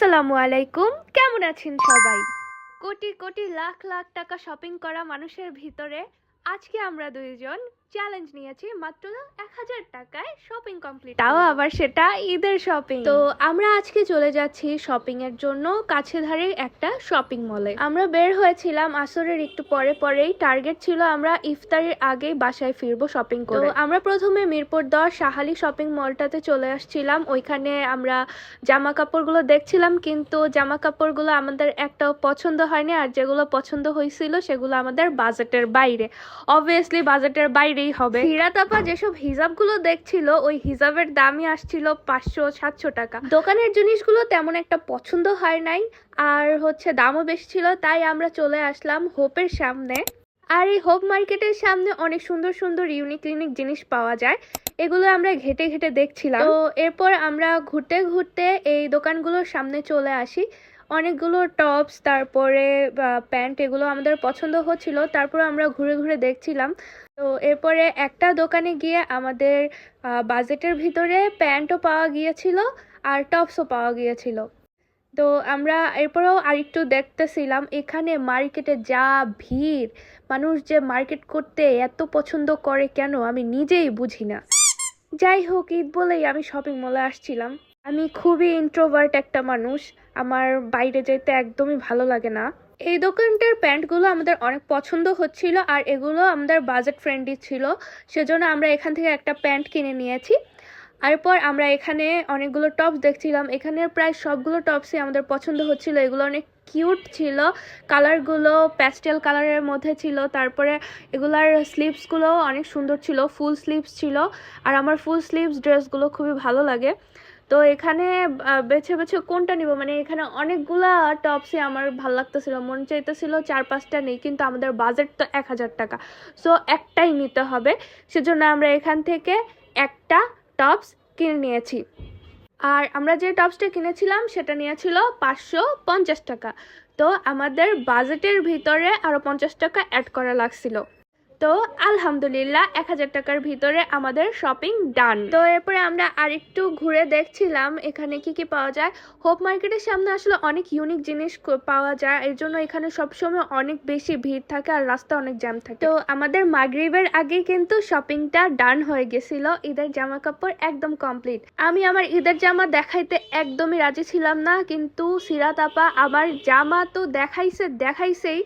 আসসালামু আলাইকুম। কেমন আছেন সবাই? কোটি কোটি লাখ লাখ টাকা শপিং করা মানুষের ভিতরে আজকে আমরা দুইজন চ্যালেঞ্জ নিয়েছি মাত্র এক হাজার টাকায় শপিং কমপ্লিট তাও আবার সেটা ঈদের শপিং তো আমরা আজকে চলে যাচ্ছি শপিং এর জন্য কাছে ধারে একটা শপিং মলে আমরা বের হয়েছিলাম আসরের একটু পরে পরেই। টার্গেট ছিল আমরা ইফতারের আগেই বাসায় ফিরবো শপিং করে। তো আমরা প্রথমে মিরপুর দশ সাহালি শপিং মলটাতে চলে আসছিলাম। ওইখানে আমরা জামা কাপড়গুলো দেখছিলাম কিন্তু জামা কাপড়গুলো আমাদের একটাও পছন্দ হয়নি। আর যেগুলো পছন্দ হয়েছিল সেগুলো আমাদের বাজেটের বাইরে। অবভিয়াসলি বাজেটের বাইরেই হবে। সিরাত আপা যেসব হিজাবগুলো দেখছিল, ওই হিজাবের দামই আসছিল পাঁচশো, সাতশো টাকা। দোকানের জিনিসগুলো তেমন একটা পছন্দ হয় নাই, আর হচ্ছে দামও বেশি ছিল, তাই আমরা চলে আসলাম হোপের সামনে। আর এই হোপ মার্কেটের সামনে অনেক সুন্দর সুন্দর ইউনিক ইউনিক জিনিস পাওয়া যায়, এগুলো আমরা ঘেটে ঘেটে দেখছিলাম। তো এরপর আমরা ঘুরতে ঘুরতে এই দোকানগুলোর সামনে চলে আসি। অনেকগুলো টপস, তারপরে প্যান্ট এগুলো আমাদের পছন্দ হচ্ছিল, তারপর আমরা ঘুরে ঘুরে দেখছিলাম। তো এরপরে একটা দোকানে গিয়ে আমাদের বাজেটের ভিতরে প্যান্টও পাওয়া গিয়েছিল আর টপসও পাওয়া গিয়েছিল। তো আমরা এরপরেও আরেকটু দেখতেছিলাম, এখানে মার্কেটে যা ভিড়, মানুষ যে মার্কেট করতে এত পছন্দ করে কেন আমি নিজেই বুঝি না। যাই হোক, ঈদ বলেই আমি শপিং মলে আসছিলাম। আমি খুবই ইন্ট্রোভার্ট একটা মানুষ আমার বাইরে যেতে একদমই ভালো লাগে না। এই দোকানটার প্যান্টগুলো আমাদের অনেক পছন্দ হচ্ছিল আর এগুলো আমাদের বাজেট ফ্রেন্ডলি ছিল, সেজন্য আমরা এখান থেকে একটা প্যান্ট কিনে নিয়েছি। এরপর আমরা এখানে অনেকগুলো টপস দেখছিলাম, এখানের প্রায় সবগুলো টপসই আমাদের পছন্দ হচ্ছিল। এগুলো অনেক কিউট ছিল কালারগুলো প্যাস্টেল কালারের মধ্যে ছিল, তারপরে এগুলার স্লিভসগুলো অনেক সুন্দর ছিল ফুল স্লিভস ছিল, আর আমার ফুল স্লিভস ড্রেসগুলো খুবই ভালো লাগে। তো এখানে বেছে বেছে কোনটা নিব? মানে এখানে অনেকগুলা টপসই আমার ভালো লাগতেছিল, মন চাইতেছিল চার পাঁচটা নেই, কিন্তু আমাদের বাজেট তো এক হাজার টাকা। সো একটাই নিতে হবে, সেজন্য আমরা এখান থেকে একটা টপস কিনে নিয়েছি। আর আমরা যে টপসটা কিনেছিলাম, সেটা নিয়েছিল পাঁচশো পঞ্চাশ টাকা। তো আমাদের বাজেটের ভিতরে আরও পঞ্চাশ টাকা অ্যাড করা লাগছিল। তো আলহামদুলিল্লাহ এক হাজার টাকার ভিতরে আমাদের শপিং ডান তো এরপরে আমরা আরেকটু ঘুরে দেখছিলাম এখানে কি কি পাওয়া যায়। হোপ মার্কেটের সামনে আসলে অনেক ইউনিক জিনিস পাওয়া যায়। এর জন্য এখানে সবসময় অনেক বেশি ভিড় থাকে আর রাস্তা অনেক জ্যাম থাকে। তো আমাদের মাগরিবের আগে কিন্তু শপিংটা ডান হয়ে গেছিল। ঈদের জামা কাপড় একদম কমপ্লিট আমি আমার ঈদের জামা দেখাইতে একদমই রাজি ছিলাম না, কিন্তু সিরাত আপা আমার জামা তো দেখাইছে, দেখাইছেই।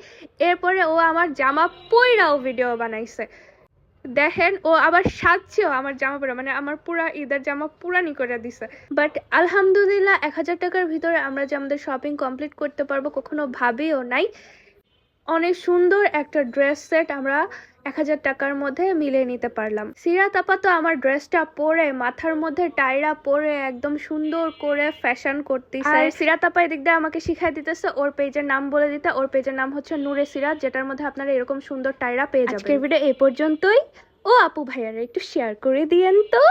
এরপরে ও আমার জামা পইরাও ভিডিও বানাইছে। দেখেন, ও আবার সাজছেও আমার জামা পরে মানে আমার পুরা ঈদের জামা পুরানি করে দিছে। বাট আলহামদুলিল্লাহ, এক হাজার টাকার ভিতরে আমরা যে আমাদের শপিং কমপ্লিট করতে পারব, কখনো ভাবেও নাই। অনেক সুন্দর একটা ড্রেস সেট আমরা এক হাজার টাকার মধ্যে মিলিয়ে নিতে পারলাম। সিরাত আপাতত আমার ড্রেসটা পরে মাথার মধ্যে টাইরা পরে একদম সুন্দর করে ফ্যাশন করতেছে। আর সিরাত আপা এদিক দিয়ে আমাকে শিখাই দিতেছে ওর পেজের নাম বলে দিতে। ওর পেজের নাম হচ্ছে নূরে সিরাত যেটার মধ্যে আপনারা এরকম সুন্দর টাইরা পেয়ে যাবেন। আজকের ভিডিও এই পর্যন্তই। ও আপু ভাইয়ারা একটু শেয়ার করে দিয়েন তো।